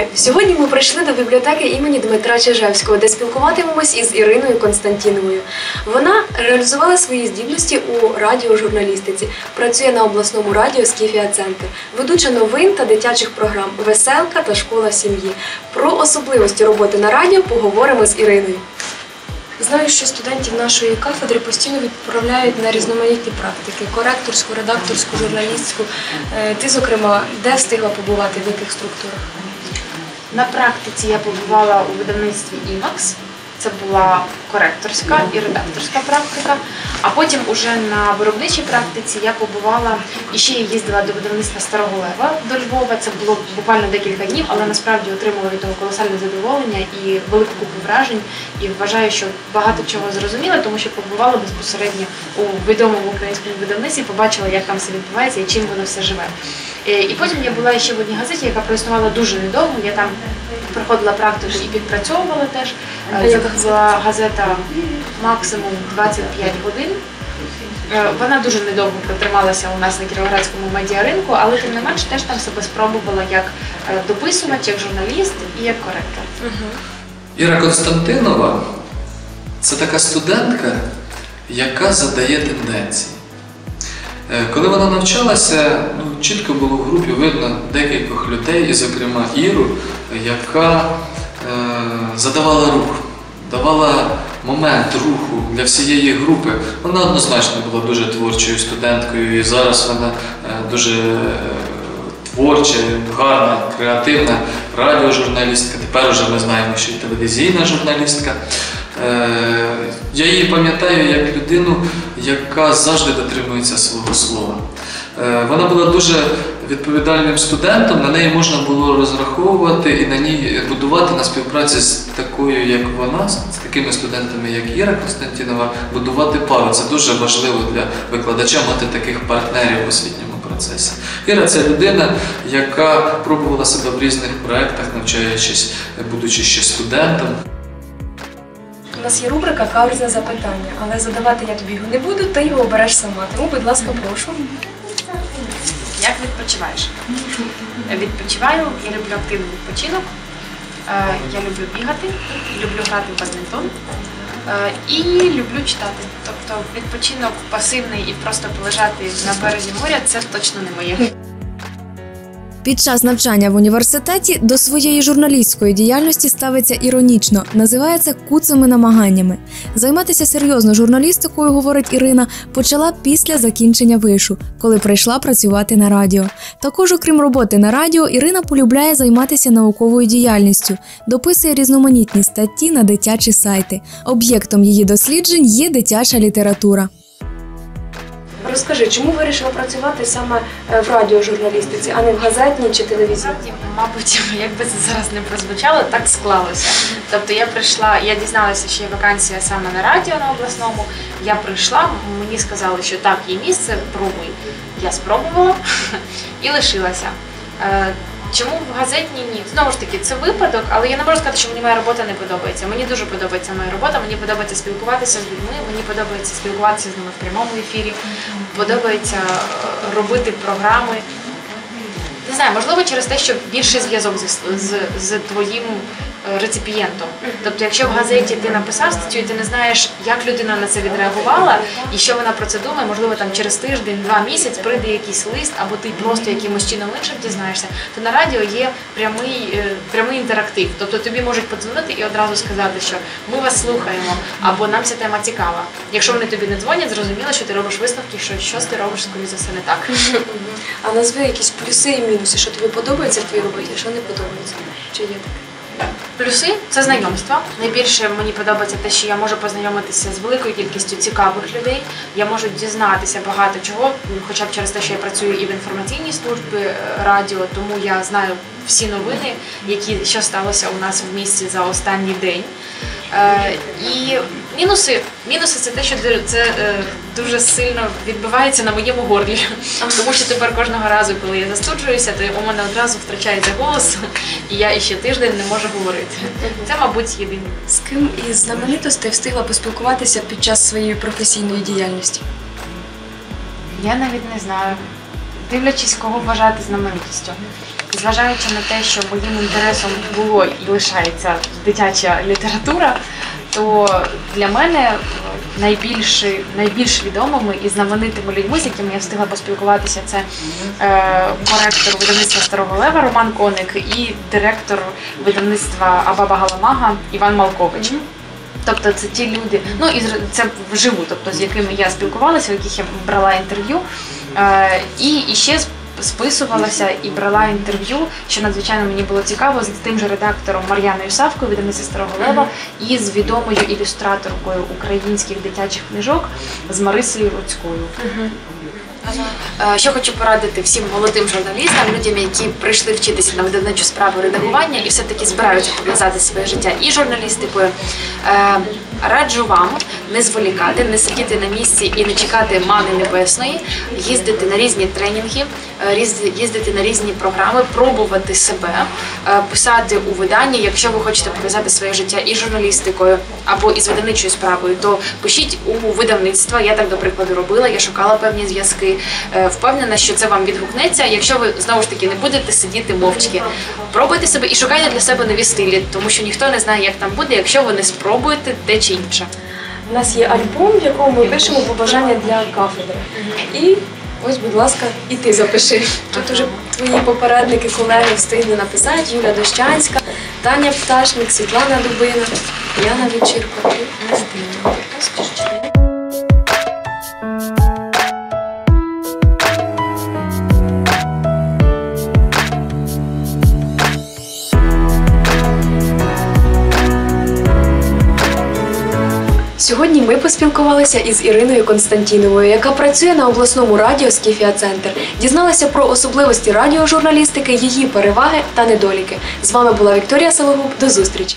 Вітаю! Сьогодні ми прийшли до бібліотеки імені Дмитра Чижевського, де спілкуватимемось із Іриною Константіновою. Вона реалізувала свої здібності у радіожурналістиці, працює на обласному радіо Скіфія Центр, ведуча новин та дитячих програм Веселка та школа сім'ї. Про особливості роботи на радіо поговоримо з Іриною. Знаю, що студентів нашої кафедри постійно відправляють на різноманітні практики коректорську, редакторську, журналістську. Е, Ти, зокрема, де встигла побувати, в яких структурах? На практиці я побувала у видавництві ІМАКС. Це була коректорська і редакторська практика. А потім уже на виробничій практиці я побувала і ще їздила до видавництва Старого Лева до Львова. Це було буквально декілька днів, але насправді отримала від того колосальне задоволення і велику купу вражень. І вважаю, що багато чого зрозуміла, тому що побувала безпосередньо у відомому українському видавництві, побачила, як там все відбувається і чим воно все живе. Е, І потім я була ще в одній газеті, яка проіснувала дуже недовго. Я там проходила практику і підпрацьовувала теж. Е, Це була газета максимум 25 годин. Е, Вона дуже недовго протрималася у нас на кіровоградському медіаринку, але тим не менш теж там себе спробувала як дописувач, як журналіст і як коректор. Іра Константинова це така студентка, яка задає тенденції. Е, Коли вона навчалася, ну, чітко було в групі видно декількох людей, і, зокрема, Іру, яка е, задавала рух, давала момент руху для всієї групи. Вона однозначно була дуже творчою студенткою, і зараз вона е, дуже е, творча, гарна, креативна радіожурналістка. Тепер вже ми знаємо, що й телевізійна журналістка. Я її пам'ятаю як людину, яка завжди дотримується свого слова. Е, Вона була дуже відповідальним студентом, на неї можна було розраховувати і на ній будувати на співпраці з такою, як вона, з такими студентами, як Іра Константінова, будувати пару. Це дуже важливо для викладача мати таких партнерів в освітньому процесі. Іра це людина, яка пробувала себе в різних проєктах, навчаючись, будучи ще студентом. У нас є рубрика Каверзне запитання, але задавати я тобі його не буду, ти його обереш сама. Тому, будь ласка, прошу. Як відпочиваєш? Відпочиваю, я люблю активний відпочинок. Е, Я люблю бігати, люблю грати в бадмінтон е, і люблю читати. Тобто відпочинок пасивний і просто полежати на березі моря це точно не моє. Під час навчання в університеті до своєї журналістської діяльності ставиться іронічно, називається куцими намаганнями. Займатися серйозно журналістикою, говорить Ірина, почала після закінчення вишу, коли прийшла працювати на радіо. Також, окрім роботи на радіо, Ірина полюбляє займатися науковою діяльністю, дописує різноманітні статті на дитячі сайти. Об'єктом її досліджень є дитяча література. Розкажи, чому вирішила працювати саме е, в радіожурналістиці, а не в газетній чи телевізійній? Мабуть, як би це зараз не прозвучало, так склалося. Тобто я прийшла, я дізналася, що є вакансія саме на радіо на обласному. Я прийшла, мені сказали, що так, є місце, пробуй. Я спробувала і лишилася. Чому в газетній ні? Знову ж таки, це випадок, але я не можу сказати, що мені моя робота не подобається. Мені дуже подобається моя робота, мені подобається спілкуватися з людьми, мені подобається спілкуватися з ними в прямому ефірі, подобається е, робити програми. Не знаю, можливо, через те, що більший зв'язок з, з, з твоїм реципієнтом. Тобто, якщо в газеті ти написав статтю, і ти не знаєш, як людина на це відреагувала, і що вона про це думає, можливо, там через тиждень, два місяці прийде якийсь лист, або ти просто якимось чином іншим дізнаєшся, то на радіо є прямий, е, прямий інтерактив. Тобто тобі можуть подзвонити і одразу сказати, що ми вас слухаємо, або нам ця тема цікава. Якщо вони тобі не дзвонять, зрозуміло, що ти робиш висновки, що щось ти робиш, скоріше за все, не так. А назви якісь плюси і мінуси, що тобі подобається в твоїй роботі, що не подобається. Чи є таке? Плюси це знайомство. Найбільше мені подобається те, що я можу познайомитися з великою кількістю цікавих людей. Я можу дізнатися багато чого, хоча б через те, що я працюю і в інформаційній службі е, радіо, тому я знаю всі новини, які що сталося у нас в місті за останній день. Е, і мінуси, мінуси це те, що це е, дуже сильно відбивається на моєму горлі. Тому що тепер кожного разу, коли я застуджуюся, то у мене одразу втрачається голос, і я іще тиждень не можу говорити. Це, мабуть, єдине. З ким із знаменитостей встигла поспілкуватися під час своєї професійної діяльності? Я навіть не знаю. Дивлячись, кого вважати знаменитістю. зважаючи на те, що моїм інтересом було і лишається дитяча література, то для мене найбільш, найбільш відомими і знаменитими людьми, з якими я встигла поспілкуватися, це е, коректор видавництва Старого Лева Роман Коник і директор видавництва Абаба Галамага Іван Малкович. Тобто це ті люди, ну і це вживу, тобто з якими я спілкувалася, у яких я брала інтерв'ю, е, і, ще списувалася і брала інтерв'ю, що надзвичайно мені було цікаво з тим же редактором Мар'яною Савкою, видавниця Старого Лева, і з відомою ілюстраторкою українських дитячих книжок з Марисою Руцькою. Е, Що хочу порадити всім молодим журналістам, людям, які прийшли вчитися на видавничу справу редагування і все-таки збираються пов'язати своє життя і журналістикою. Е, Раджу вам не зволікати, не сидіти на місці і не чекати мани небесної, їздити на різні тренінги, е, їздити на різні програми, пробувати себе, писати у виданні. Якщо ви хочете пов'язати своє життя і журналістикою або із видавничою справою, то пишіть у видавництва. Я так до прикладу робила. Я шукала певні зв'язки. Е, Впевнена, що це вам відгукнеться. Якщо ви знову ж таки не будете сидіти мовчки, пробуйте себе і шукайте для себе нові стилі, тому що ніхто не знає, як там буде, якщо ви не спробуєте те чи інше. У нас є альбом, в якому ми пишемо побажання для кафедри. І ось, будь ласка, і ти запиши. Тут уже твої попередники, колеги встигли написати: Юля Дощанська, Таня Пташник, Світлана Дубина, Яна Вечірко. Сьогодні ми поспілкувалися із Іриною Константіновою, яка працює на обласному радіо Скіфія Центр. Дізналася про особливості радіожурналістики, її переваги та недоліки. З вами була Вікторія Сологуб. До зустрічі!